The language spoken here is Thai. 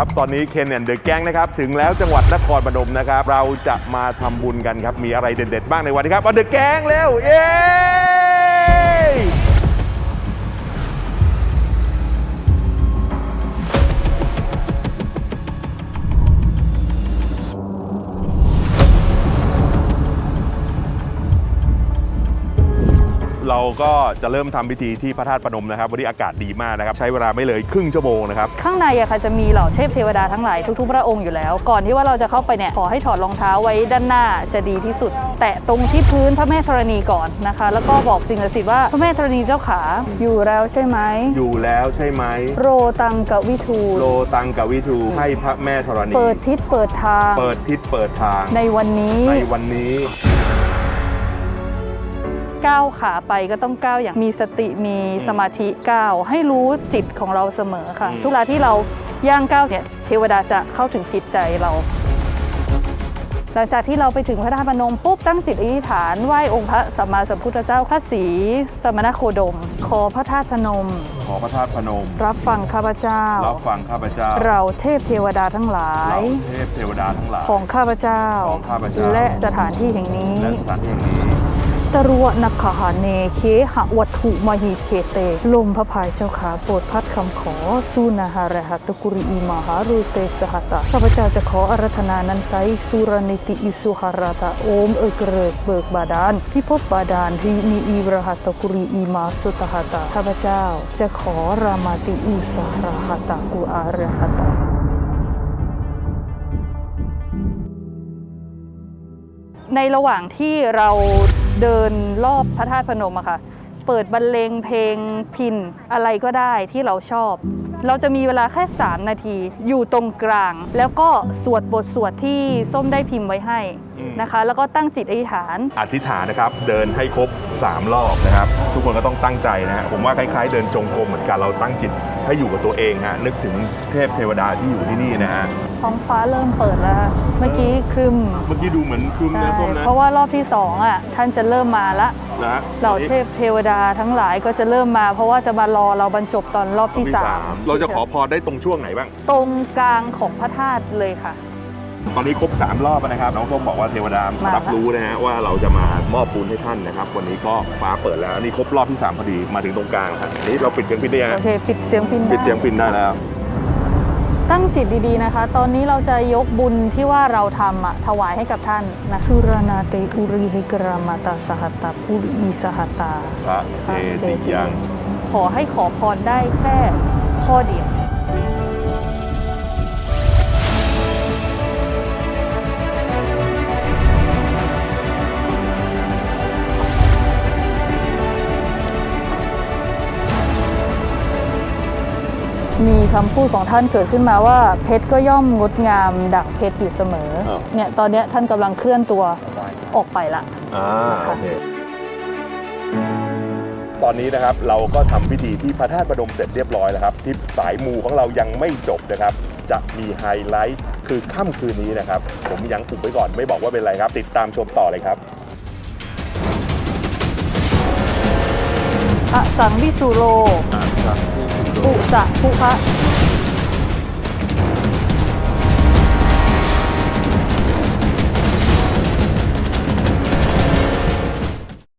ครับ ตอนนี้เคนแอนเดอะแก๊งนะครับ ถึงแล้วจังหวัดนครปฐมนะครับ เราจะมาทำบุญกันครับ มีอะไรเด็ดๆ บ้างในวันนี้ครับเอาเดอะแก๊งเร็ว เย้ เราก็จะเริ่มทำพิธีที่พระธาตุพนมนะครับวันนี้อากาศดีมากนะครับ ใช้เวลาไม่เลยครึ่งชั่วโมงนะครับ ข้างในอะค่ะจะมีเหล่าเทพเทวดาทั้งหลายทุกๆพระองค์อยู่แล้ว ก่อนที่ว่าเราจะเข้าไปเนี่ยขอให้ถอดรองเท้าไว้ด้านหน้าจะดีที่สุด แตะตรงที่พื้นพระแม่ธรณีก่อนนะคะ แล้วก็บอกสิ่งศักดิ์สิทธิ์ว่าพระแม่ธรณีเจ้าขาอยู่แล้วใช่ไหมอยู่แล้วใช่ไหมโรตังกวิทูโลตังกวิทูให้พระแม่ธรณี เปิดทิศเปิดทาง เปิดทิศเปิดทางในวันนี้ ในวันนี้ ก้าวขาไปก็ต้องก้าวอย่างมีสติมีสมาธิก้าวให้รู้จิตของเราเสมอค่ะอืมทุกเวลาที่เราย่างก้าวเนี่ยเทวดาจะเข้าถึงจิตใจเราหลังจากที่เราไปถึงพระธาตุพนมปุ๊บตั้งจิตอธิษฐานไหว้องค์พระสัมมาสัมพุทธเจ้าพระศรีสมณโคดม ขอพระธาตุพนม ขอพระธาตุพนม รับฟังข้าพเจ้า รับฟังข้าพเจ้า เราเทพเทวดาทั้งหลายเราเทพเทวดาทั้งหลาย ของข้าพเจ้า ของข้าพเจ้า และสถานที่แห่งนี้ และสถานที่แห่งนี้ ตรวนักขหาเนเคหะวัตถุมหิเคเต ลมพระพายเจ้าขาโปรดพัดคำขอสุนาหาระหัตกุริอีมหารูเตสหัตะข้าพเจ้าจะขออารัธนานันไซสุรนิติอิสุหารตะโอมเอกเริกเบิกบาดาลพิภพบาดาลทีมีอีรหัตกุริอีมาสุตหัตะข้าพเจ้าจะขอรามาติอุสหรหัตะกุอาระหัตะในระหว่างที่เรา เดินรอบพระธาตุพนมอะค่ะ เปิดบรรเลงเพลงพินอะไรก็ได้ที่เราชอบ เราจะมีเวลาแค่ 3 นาที อยู่ตรงกลาง แล้วก็สวดบทสวดที่ส้มได้พิมพ์ไว้ให้อืม นะคะ แล้วก็ตั้งจิตอธิษฐาน อธิษฐานนะครับเดินให้ครบ 3 รอบนะครับ ทุกคนก็ต้องตั้งใจนะฮะผมว่าคล้ายๆ เดินจงกรมเหมือนกันเราตั้งจิต ให้อยู่กับตัวเองฮะนึกถึงเทพเทวดาที่อยู่ที่นี่นะฮะท้องฟ้าเริ่มเปิดแล้วค่ะเมื่อกี้ครึมเมื่อกี้ดูเหมือนครึมใช่นะส้มนะเพราะว่ารอบที่สองอะท่านจะเริ่มมาละนะเหล่าเทพเทวดาทั้งหลายก็จะเริ่มมา เพราะว่าจะมารอเราบรรจบตอนรอบรอบที่ที่สาสามมเราจะขอพรได้ตรงช่วงไหนบ้าง ตรงกลางของพระธาตุเลยค่ะ ตอนนี้ครบ3รอบแล้วนะครับน้องส้มบอกว่าเทวดามารับรู้นะฮะว่าเราจะมามอบบุญให้ท่านนะครับ วันนี้ก็ฟ้าเปิดแล้วอันนี้ครบรอบที่ 3 พอดีมาถึงตรงกลางครับอันนี้เราปิดเสียงพินได้ยังโอเคปิดเสียงพินปิดเสียงพินได้แล้ว ตั้งจิตดีๆนะคะ ตอนนี้เราจะยกบุญที่ว่าเราทำอะถวายให้กับท่านนะสุรนาเตอุริหิกรามาตาสหัตตาปุริอีสหัตตาพระเจติยังขอให้ขอพรได้แค่ข้อเดียว มีคำพูดของท่านเกิดขึ้นมาว่าเพชรก็ย่อมงดงามดั่งเพชรอยู่เสมออ้าวเนี่ยตอนเนี้ยท่านกำลังเคลื่อนตัวออกไปละอ่าโอเคตอนนี้นะครับเราก็ทำพิธีที่พระธาตุประดมเสร็จเรียบร้อยแล้วครับทริปสายมูของเรายังไม่จบนะครับ จะมีไฮไลท์คือค่ำคืนนี้นะครับ ผมยังอุบไว้ก่อนไม่บอกว่าเป็นอะไรครับ ติดตามชมต่อเลยครับอะสังวิสุโรอ่าครั บปุสะภุพะ